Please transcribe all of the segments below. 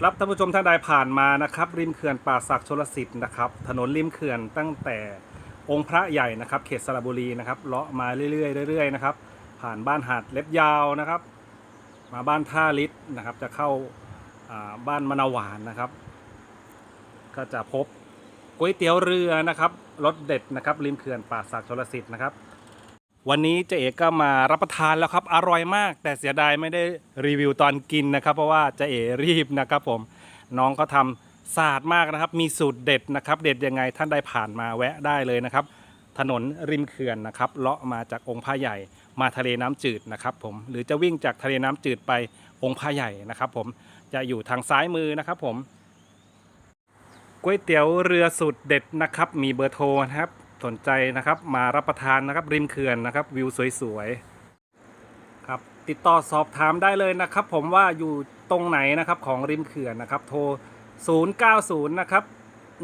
รับท่านผู้ชมท่านใดผ่านมานะครับ ริมเขื่อนป่าศักดิ์ชลสิทธิ์นะครับ ถนนริมเขื่อนตั้งแต่องค์พระใหญ่นะครับ เขตสระบุรีนะครับเลาะมาเรื่อยๆเรื่อยๆนะครับ ผ่านบ้านหาดเล็บยาวนะครับ มาบ้านท่าลิศนะครับ จะเข้าบ้านมะนาวหวานนะครับ ก็จะพบก๋วยเตี๋ยวเรือนะครับรสเด็ดนะครับ ริมเขื่อนป่าศักดิ์ชลสิทธิ์นะครับ วันนี้เจ๊เอกก็มารับประทานแล้วครับ อร่อยมาก แต่เสียดายไม่ได้รีวิวตอนกินนะครับ เพราะว่าเจ๊เอรีบนะครับผมน้องเขาทำสะอาดมากนะครับ มีสูตรเด็ดนะครับ เด็ดยังไงท่านได้ผ่านมาแวะได้เลยนะครับ ถนนริมเขื่อนนะครับเลาะมาจากองค์พระใหญ่มาทะเลน้ำจืดนะครับผมหรือจะวิ่งจากทะเลน้ำจืดไปองค์พระใหญ่นะครับ ผมจะอยู่ทางซ้ายมือนะครับ ผมก๋วยเตี๋ยวเรือสูตรเด็ดนะครับ มีเบอร์โทรนะครับ สนใจนะครับ มารับประทานนะครับ ริมเขื่อนนะครับ วิวสวยๆครับติดต่อสอบถามได้เลยนะครับ ผมว่าอยู่ตรงไหนนะครับของริมเขื่อนนะครับ โทร 090 นะครับ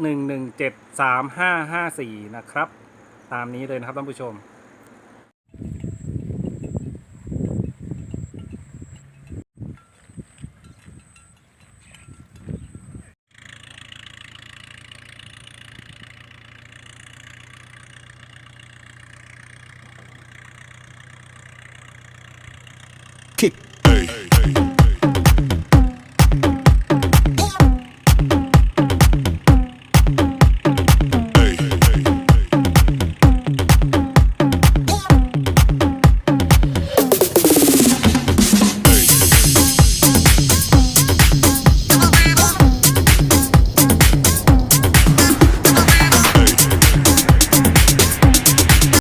117 3554 นะครับ ตามนี้เลยนะครับท่านผู้ชม kick